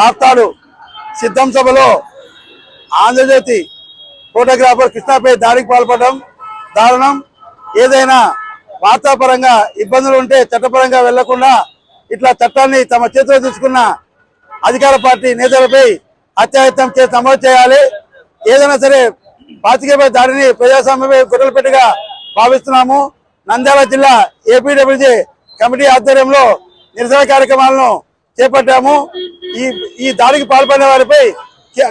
రాస్తాడు సిద్ధం సభలో ఆంధ్రజ్యోతి ఫోటోగ్రాఫర్ కృష్ణాపై దాడికి పాల్పడడం దారుణం. ఏదైనా వార్తాపరంగా ఇబ్బందులు ఉంటే చట్టపరంగా వెళ్ళకుండా ఇట్లా చట్టాన్ని తమ చేతిలో తీసుకున్న అధికార పార్టీ నేతలపై అత్యాయత్నం చేసి నమోదు చేయాలి. ఏదైనా సరే పాతికేపై దాడిని ప్రజాస్వామ్యపై గొడవపెట్టుగా భావిస్తున్నాము. నంద్యాల జిల్లా ఏపీడబ్ల్యూజే కమిటీ ఆధ్వర్యంలో నిరసన కార్యక్రమాలను చేపట్టాము. ఈ ఈ దాడికి పాల్పడిన వారిపై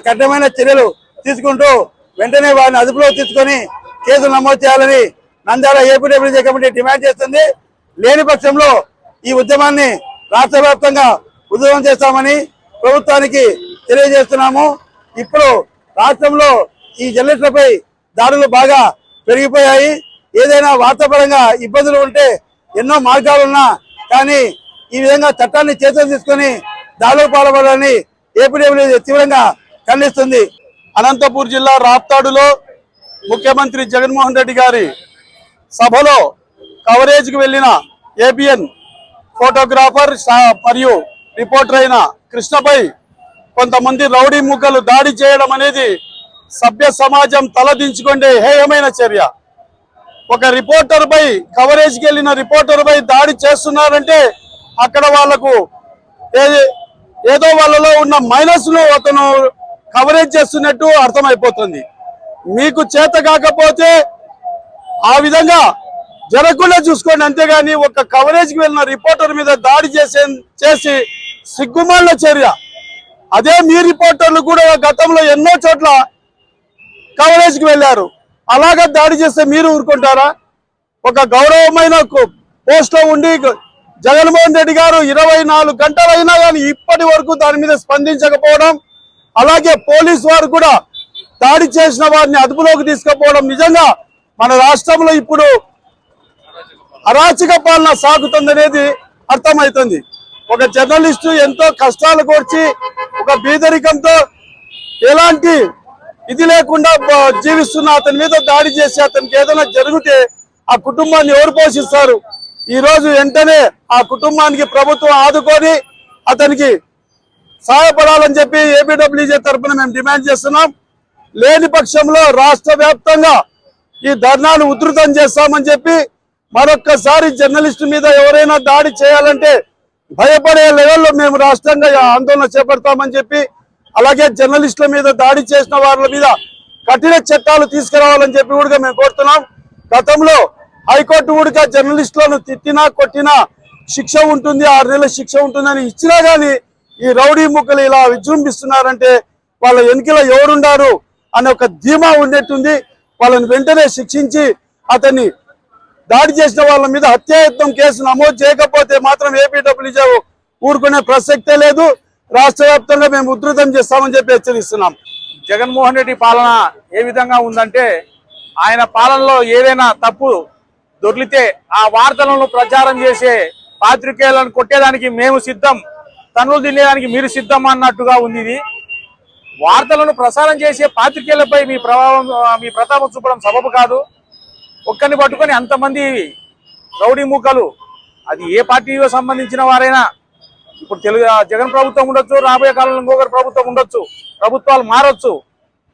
కఠినమైన చర్యలు తీసుకుంటూ వెంటనే వారిని అదుపులో తీసుకొని కేసులు నమోదు చేయాలని నంద్యాల ఏపీడబ్ల్యూజే కమిటీ డిమాండ్ చేస్తుంది. లేని పక్షంలో ఈ ఉద్యమాన్ని రాష్ట్ర వ్యాప్తంగా ఉద్యమం చేస్తామని ప్రభుత్వానికి తెలియజేస్తున్నాము. ఇప్పుడు రాష్ట్రంలో ఈ జర్నలిస్టులపై దాడులు బాగా పెరిగిపోయాయి. ఏదైనా వార్తాపరంగా ఇబ్బందులు ఉంటే ఎన్నో మార్గాలున్నా కానీ ఈ విధంగా చట్టాన్ని చేతులు తీసుకొని దాడులు పాల్పడాలని ఏపీడబ్ల్యూ తీవ్రంగా ఖండిస్తుంది. అనంతపూర్ జిల్లా రాప్తాడులో ముఖ్యమంత్రి జగన్మోహన్ రెడ్డి గారి సభలో కవరేజ్కి వెళ్ళిన ఏబిఎన్ ఫోటోగ్రాఫర్ మరియు రిపోర్టర్ అయిన కృష్ణపై కొంతమంది రౌడీ ముక్కలు దాడి చేయడం అనేది సభ్య సమాజం తలదించుకుండే హేయమైన చర్య. ఒక రిపోర్టర్ పై కవరేజ్కి వెళ్ళిన రిపోర్టర్ పై దాడి చేస్తున్నారంటే అక్కడ వాళ్ళకు ఏ- ఏదో వాళ్ళలో ఉన్న మైనస్ను అతను కవరేజ్ చేస్తున్నట్టు అర్థమైపోతుంది. మీకు చేత కాకపోతే ఆ విధంగా జరగకుండా చూసుకోండి. అంతేగాని ఒక కవరేజ్కి వెళ్ళిన రిపోర్టర్ మీద దాడి చేసే చేసి సిగ్గుమాల చర్య అదే మీ రిపోర్టర్లు కూడా గతంలో ఎన్నో చోట్ల కవరేజ్కి వెళ్ళారు. అలాగా దాడి చేస్తే మీరు ఊరుకుంటారా? ఒక గౌరవమైన పోస్ట్లో ఉండి జగన్మోహన్ రెడ్డి గారు ఇరవై నాలుగు గంటలైనా కానీ ఇప్పటి వరకు దాని మీద స్పందించకపోవడం అలాగే పోలీస్ వారు కూడా దాడి చేసిన వారిని అదుపులోకి తీసుకుపోవడం నిజంగా మన రాష్ట్రంలో ఇప్పుడు అరాచక పాలన సాగుతుందనేది అర్థమవుతుంది ఒక జర్నలిస్టు ఎంతో కష్టాలు కోర్చి ఒక బీదరికంతో ఎలాంటి ఇది లేకుండా జీవిస్తున్న అతని మీద దాడి చేసి అతనికి ఏదైనా జరిగితే ఆ కుటుంబాన్ని ఎవరు పోషిస్తారు? ఈరోజు వెంటనే ఆ కుటుంబానికి ప్రభుత్వం ఆదుకొని అతనికి సహాయపడాలని చెప్పి ఏపీడబ్ల్యూజే తరఫున మేము డిమాండ్ చేస్తున్నాం. లేని పక్షంలో రాష్ట్ర వ్యాప్తంగా ఈ ధర్నాను ఉధృతం చేస్తామని చెప్పి మరొక్కసారి జర్నలిస్టు మీద ఎవరైనా దాడి చేయాలంటే భయపడే లెవెల్లో మేము రాష్ట్రంగా ఆందోళన చేపడతామని చెప్పి అలాగే జర్నలిస్టుల మీద దాడి చేసిన వారి మీద కఠిన చట్టాలు తీసుకురావాలని చెప్పి కూడా మేము కోరుతున్నాం. గతంలో హైకోర్టు కూడా జర్నలిస్టులను తిట్టినా కొట్టినా శిక్ష ఉంటుంది ఆరు నెలల శిక్ష ఉంటుందని ఇచ్చినా గానీ ఈ రౌడీ ముక్కలు ఇలా విజృంభిస్తున్నారంటే వాళ్ళ వెనుకలో ఎవరున్నారు అనే ఒక ధీమా ఉండేట్టుంది. వాళ్ళని వెంటనే శిక్షించి అతన్ని దాడి చేసిన వాళ్ళ మీద హత్యాయత్నం కేసు నమోదు చేయకపోతే మాత్రం ఏపీడబ్ల్యూజే ఊరుకునే ప్రసక్తే లేదు. రాష్ట్ర వ్యాప్తంగా మేము ఉధృతం చేస్తామని చెప్పి హెచ్చరిస్తున్నాం. జగన్మోహన్ రెడ్డి పాలన ఏ విధంగా ఉందంటే ఆయన పాలనలో ఏదైనా తప్పు దొర్లితే ఆ వార్తలను ప్రచారం చేసే పాత్రికేయులను కొట్టేదానికి మేము సిద్ధం తనులు తినేదానికి మీరు సిద్ధం అన్నట్టుగా ఉంది ఇది. వార్తలను ప్రసారం చేసే పాత్రికేయులపై మీ ప్రభావం మీ ప్రతాపం చూపడం సబబు కాదు. ఒక్కరిని పట్టుకొని అంతమంది రౌడీ మూకలు అది ఏ పార్టీకి సంబంధించిన వారైనా ఇప్పుడు తెలుగు జగన్ ప్రభుత్వం ఉండొచ్చు రాబోయే కాలంలో ఇంకొకరు ప్రభుత్వం ఉండొచ్చు ప్రభుత్వాలు మారొచ్చు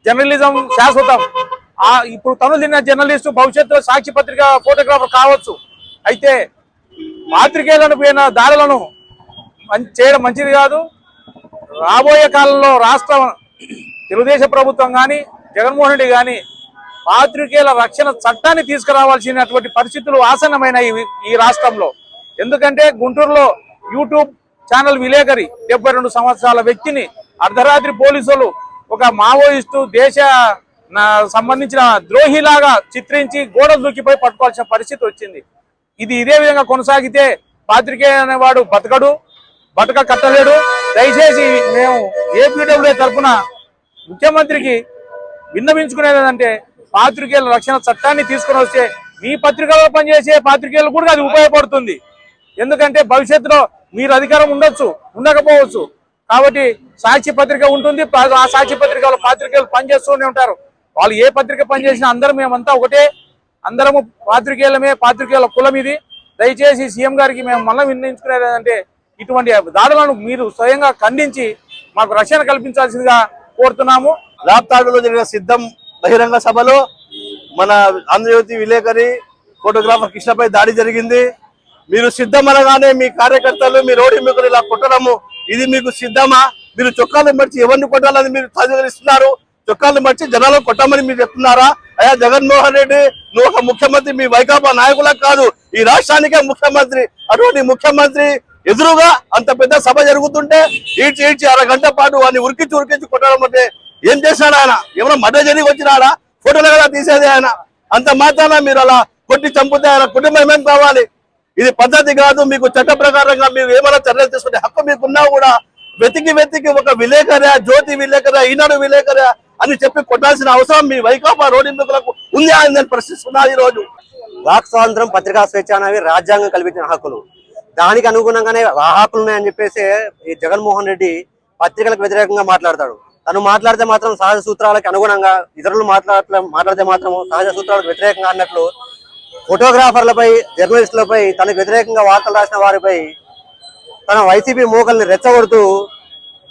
జర్నలిజం శాశ్వతం. ఆ ఇప్పుడు తను తిన్న జర్నలిస్టు భవిష్యత్తులో సాక్షి పత్రిక ఫోటోగ్రాఫర్ కావచ్చు. అయితే పాత్రికేయులను పోయిన దాడులను చేయడం మంచిది కాదు. రాబోయే కాలంలో రాష్ట్ర తెలుగుదేశం ప్రభుత్వం కానీ జగన్మోహన్ రెడ్డి కానీ పాత్రికేయుల రక్షణ చట్టాన్ని తీసుకురావాల్సినటువంటి పరిస్థితులు ఆసన్నమైన ఈ- రాష్ట్రంలో. ఎందుకంటే గుంటూరులో యూట్యూబ్ ఛానల్ విలేకరి డెబ్బై రెండు సంవత్సరాల వ్యక్తిని అర్ధరాత్రి పోలీసులు ఒక మావోయిస్టు దేశ సంబంధించిన ద్రోహిలాగా చిత్రించి గోడ దూకిపోయి పట్టుకోవాల్సిన పరిస్థితి వచ్చింది. ఇది ఇదే విధంగా కొనసాగితే పాత్రికేయ అనేవాడు బతకడు బతక కట్టలేడు. దయచేసి మేము ఏపీడబ్ల్యూ తరఫున ముఖ్యమంత్రికి విన్నవించుకునేదంటే పాత్రికేయుల రక్షణ చట్టాన్ని తీసుకుని వస్తే మీ పత్రికలో పనిచేసే పాత్రికేయులు కూడా అది ఉపయోగపడుతుంది. ఎందుకంటే భవిష్యత్తులో మీరు అధికారం ఉండొచ్చు ఉండకపోవచ్చు. కాబట్టి సాక్షి పత్రిక ఉంటుంది ఆ సాక్షి పత్రికలో పాత్రికేయులు పనిచేస్తూనే ఉంటారు. వాళ్ళు ఏ పత్రిక పనిచేసినా అందరం మేమంతా ఒకటే అందరము పాత్రికేయులమే పాత్రికేయుల కులం ఇది. దయచేసి సీఎం గారికి మేము మళ్ళీ విన్నవించుకునేది ఇటువంటి దాడులను మీరు స్వయంగా ఖండించి మాకు రక్షణ కల్పించాల్సిందిగా కోరుతున్నాము. రాప్తాడులో జరిగిన సిద్ధం బహిరంగ సభలో మన ఆంధ్రజ్యోతి విలేకరి ఫోటోగ్రాఫర్ కృష్ణపై దాడి జరిగింది. మీరు సిద్ధం అనగానే మీ కార్యకర్తలు మీ రోడ్డు మీకు ఇలా కొట్టడము ఇది మీకు సిద్ధమా? మీరు చొక్కాలు మడిచి ఎవరిని కొట్టాలని మీరు సహకరిస్తున్నారు చొక్కాలు మర్చి జనాలు కొట్టమని మీరు చెప్తున్నారా? అయ్యా జగన్మోహన్ రెడ్డి నువ్వు ఒక ముఖ్యమంత్రి మీ వైకాపా నాయకులకు కాదు ఈ రాష్ట్రానికే ముఖ్యమంత్రి అటువంటి ముఖ్యమంత్రి ఎదురుగా అంత పెద్ద సభ జరుగుతుంటే ఈడ్చి ఈడ్చి అరగంట పాటు వాడిని ఉరికించి ఉరికించి కొట్టడం అంటే ఏం చేశాడు ఆయన? ఏమైనా మడ్డ జరిగి వచ్చినాడా? ఫోటోలు కదా తీసేది ఆయన. అంత మాత్రాన మీరు అలా కొట్టి చంపితే ఆయన కుటుంబం ఏం కావాలి? ఇది పద్ధతి కాదు మీకు చట్ట ప్రకారంగా మీరు ఏమైనా చర్యలు తీసుకునే హక్కు మీకున్నా కూడా వెతికి వెతికి ఒక విలేకరా జ్యోతి విలేకరా ఈనాడు విలేకరా అని చెప్పి కొట్టాల్సిన అవసరం మీ వైకాపా రోడ్డులకు ఉంది అని నేను ఈ రోజు వాక్ స్వాతంత్రం పత్రికా స్వేచ్ఛ అనేవి రాజ్యాంగం కల్పించిన హక్కులు. దానికి అనుగుణంగానే ఆ హక్కులు ఉన్నాయని చెప్పేసి ఈ జగన్మోహన్ రెడ్డి పత్రికలకు వ్యతిరేకంగా మాట్లాడతాడు. తను మాట్లాడితే మాత్రం సహజ సూత్రాలకు అనుగుణంగా ఇతరులు మాట్లాడలే మాట్లాడితే మాత్రం సహజ సూత్రాలకు వ్యతిరేకంగా అన్నట్లు ఫోటోగ్రాఫర్లపై జర్నలిస్టులపై తనకు వ్యతిరేకంగా వార్తలు రాసిన వారిపై తన వైసీపీ మూకల్ని రెచ్చగొడుతూ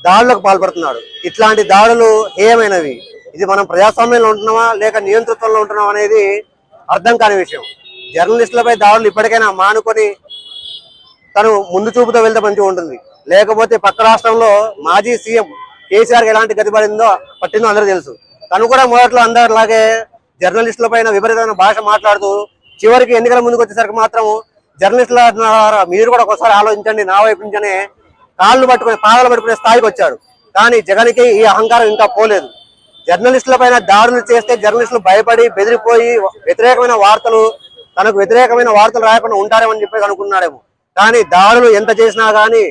దాడులకు పాల్పడుతున్నాడు. ఇట్లాంటి దాడులు హేయమైనవి. ఇది మనం ప్రజాస్వామ్యంలో ఉంటున్నామా లేక నియంతృత్వంలో ఉంటున్నామా అనేది అర్థం కాని విషయం. జర్నలిస్టులపై దాడులు ఇప్పటికైనా మానుకొని తను ముందు చూపుతో వెళ్తే మంచిగా ఉంటుంది. లేకపోతే పక్క రాష్ట్రంలో మాజీ సీఎం కేసీఆర్ ఎలాంటి గతి పడిందో పట్టిందో అందరూ తెలుసు. తను కూడా మొదట్లో అందరిలాగే జర్నలిస్టుల పైన విపరీతమైన భాష మాట్లాడుతూ చివరికి ఎన్నికల ముందుకు వచ్చేసరికి మాత్రం జర్నలిస్టుల మీరు కూడా ఒకసారి ఆలోచించండి నా వైపు నుంచనే కాళ్ళు పట్టుకునే పాదాలు పట్టుకునే స్థాయికి వచ్చాడు. కానీ జగన్కి ఈ అహంకారం ఇంకా పోలేదు. జర్నలిస్టుల పైన దాడులు చేస్తే జర్నలిస్టులు భయపడి బెదిరిపోయి వ్యతిరేకమైన వార్తలు తనకు వ్యతిరేకమైన వార్తలు రాయకుండా ఉంటారేమని చెప్పేసి అనుకున్నాడేమో కానీ దాడులు ఎంత చేసినా కానీ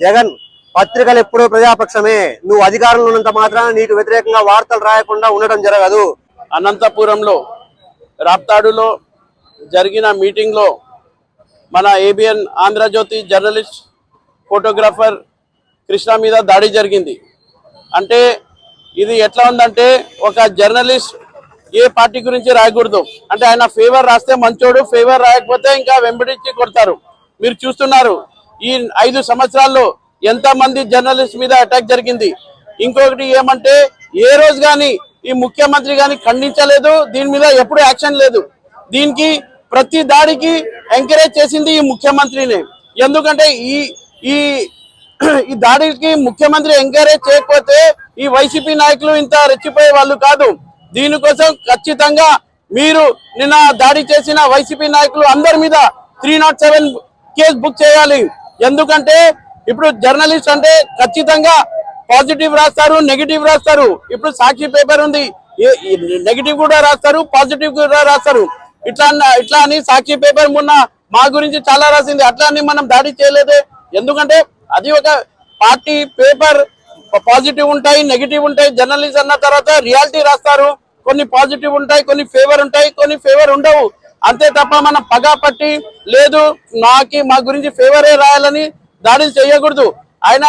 జగన్ పత్రికలు ఎప్పుడూ ప్రజాపక్షమే. నువ్వు అధికారంలో ఉన్నంత మాత్రాన నీకు వ్యతిరేకంగా వార్తలు రాయకుండా ఉండడం జరగదు. అనంతపురంలో రాప్తాడులో జరిగిన మీటింగ్లో మన ABN Andhrajyothi journalist photographer Krishna మీద దాడి జరిగింది. అంటే ఇది ఎట్లా ఉందంటే ఒక జర్నలిస్ట్ ఏ పార్టీ గురించి రాయకూడదు. అంటే ఆయన ఫేవర్ రాస్తే మంచోడు ఫేవర్ రాయకపోతే ఇంకా వెంబడించి కొడతారు. మీరు చూస్తున్నారు ఈ ఐదు సంవత్సరాల్లో ఎంతమంది జర్నలిస్ట్ మీద అటాక్ జరిగింది. ఇంకొకటి ఏమంటే ఏ రోజు కానీ ఈ ముఖ్యమంత్రి కానీ ఖండించలేదు దీని మీద ఎప్పుడు యాక్షన్ లేదు. దీనికి ప్రతి దాడికి ఎంకరేజ్ చేసింది ఈ ముఖ్యమంత్రినే. ఎందుకంటే ఈ ఈ ఈ దాడికి ముఖ్యమంత్రి ఎంకరేజ్ చేయకపోతే ఈ వైసీపీ నాయకులు ఇంత రెచ్చిపోయే వాళ్ళు కాదు. దీనికోసం ఖచ్చితంగా మీరు నిన్న దాడి చేసిన వైసీపీ నాయకులు అందరి మీద three not seven case book చేయాలి. ఎందుకంటే ఇప్పుడు జర్నలిస్ట్ అంటే ఖచ్చితంగా పాజిటివ్ రాస్తారు నెగిటివ్ రాస్తారు. ఇప్పుడు సాక్షి పేపర్ ఉంది. నెగిటివ్ కూడా రాస్తారు పాజిటివ్ కూడా రాస్తారు. ఇట్లా ఇట్లా అని సాక్షి పేపర్ మొన్న మా గురించి చాలా రాసింది. అట్లా అని మనం దాడి చేయలేదే. ఎందుకంటే అది ఒక పార్టీ పేపర్ పాజిటివ్ ఉంటాయి నెగిటివ్ ఉంటాయి జర్నలిస్ట్ అన్న తర్వాత రియాలిటీ రాస్తారు. కొన్ని పాజిటివ్ ఉంటాయి కొన్ని ఫేవర్ ఉంటాయి కొన్ని ఫేవర్ ఉండవు. అంతే తప్ప మనం పగా పట్టి లేదు నాకి మా గురించి ఫేవరే రాయాలని దాడులు చేయకూడదు. ఆయన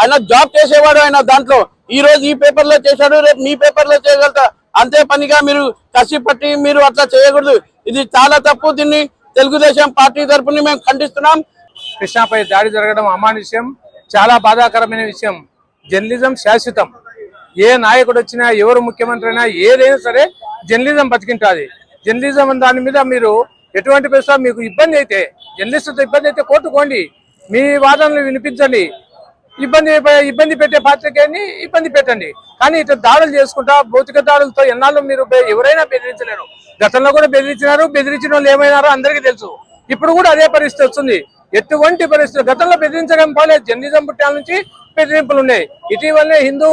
ఆయన జాబ్ చేసేవాడు ఆయన దాంట్లో. ఈ రోజు ఈ పేపర్లో చేశాడు రేపు మీ పేపర్లో చేయగలుగుతా. అంతే పనిగా మీరు కసి పట్టి మీరు అట్లా చేయకూడదు. ఇది చాలా తప్పు. దీన్ని తెలుగుదేశం పార్టీ తరఫున మేము ఖండిస్తున్నాం. కృష్ణపై దాడి జరగడం అమానుష్యం చాలా బాధాకరమైన విషయం. జర్నలిజం శాశ్వతం. ఏ నాయకుడు వచ్చినా ఎవరు ముఖ్యమంత్రి అయినా ఏదైనా సరే జర్నలిజం బతికింటుంది. జర్నలిజం దాని మీద మీరు ఎటువంటి ప్రశ్న మీకు ఇబ్బంది అయితే జర్నలిస్టులతో ఇబ్బంది అయితే కోర్టుకోండి మీ వాదనలు వినిపించండి. ఇబ్బంది ఇబ్బంది పెట్టే పాత్రికేని ఇబ్బంది పెట్టండి. కానీ ఇట్లా దాడులు చేసుకుంటా భౌతిక దాడులతో ఎన్నాళ్ళు మీరు ఎవరైనా బెదిరించలేరు. గతంలో కూడా బెదిరించినారు బెదిరించిన వాళ్ళు ఏమైనారో అందరికీ తెలుసు. ఇప్పుడు కూడా అదే పరిస్థితి వస్తుంది. ఎటువంటి పరిస్థితులు? గతంలో బెదిరించడం పోలేదు జర్నలిజం పుట్టాల నుంచి బెదిరింపులు ఉన్నాయి. ఇటీవలనే హిందూ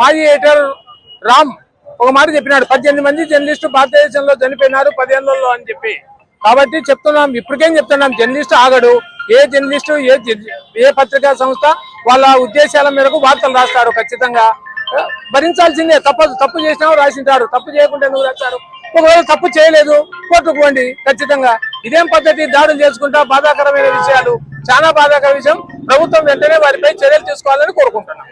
మాజీ ఎడిటర్ రామ్ ఒక మాట చెప్పినాడు పద్దెనిమిది మంది జర్నలిస్టు భారతదేశంలో చనిపోయినారు పదేళ్ళలో అని చెప్పి. కాబట్టి చెప్తున్నాం ఇప్పటికేం చెప్తున్నాం జర్నలిస్ట్ ఆగడు. ఏ జర్నలిస్టు ఏ ఏ పత్రికా సంస్థ వాళ్ళ ఉద్దేశాల మేరకు వార్తలు రాస్తారు ఖచ్చితంగా. భరించాల్సిందే తప్పదు తప్పు చేసినా రాసింటారు. తప్పు చేయకుండా ఎందుకు రాస్తారు? ఒకవేళ తప్పు చేయలేదు కోర్టుకు పోండి ఖచ్చితంగా. ఇదేం పద్ధతి? దాడులు చేసుకుంటా బాధాకరమైన విషయాలు చాలా బాధాకర విషయం. ప్రభుత్వం వెంటనే వారిపై చర్యలు తీసుకోవాలని కోరుకుంటున్నాం.